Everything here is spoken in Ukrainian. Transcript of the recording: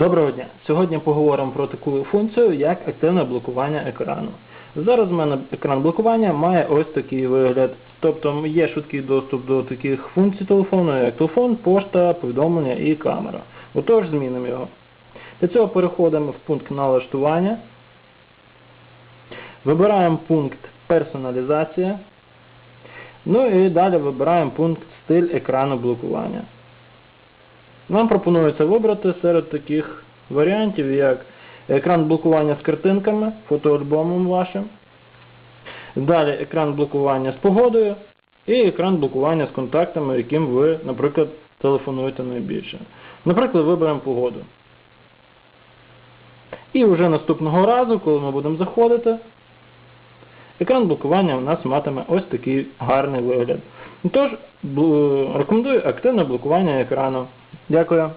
Доброго дня! Сьогодні поговоримо про таку функцію, як активне блокування екрану. Зараз в мене екран блокування має ось такий вигляд. Тобто є швидкий доступ до таких функцій телефону, як телефон, пошта, повідомлення і камера. Отож, змінимо його. Для цього переходимо в пункт налаштування. Вибираємо пункт персоналізація. Ну і далі вибираємо пункт стиль екрану блокування. Нам пропонується вибрати серед таких варіантів, як екран блокування з картинками, фотоальбомом вашим. Далі екран блокування з погодою і екран блокування з контактами, яким ви, наприклад, телефонуєте найбільше. Наприклад, виберемо погоду. І вже наступного разу, коли ми будемо заходити, екран блокування у нас матиме ось такий гарний вигляд. Тож, рекомендую активне блокування екрану. Дякую.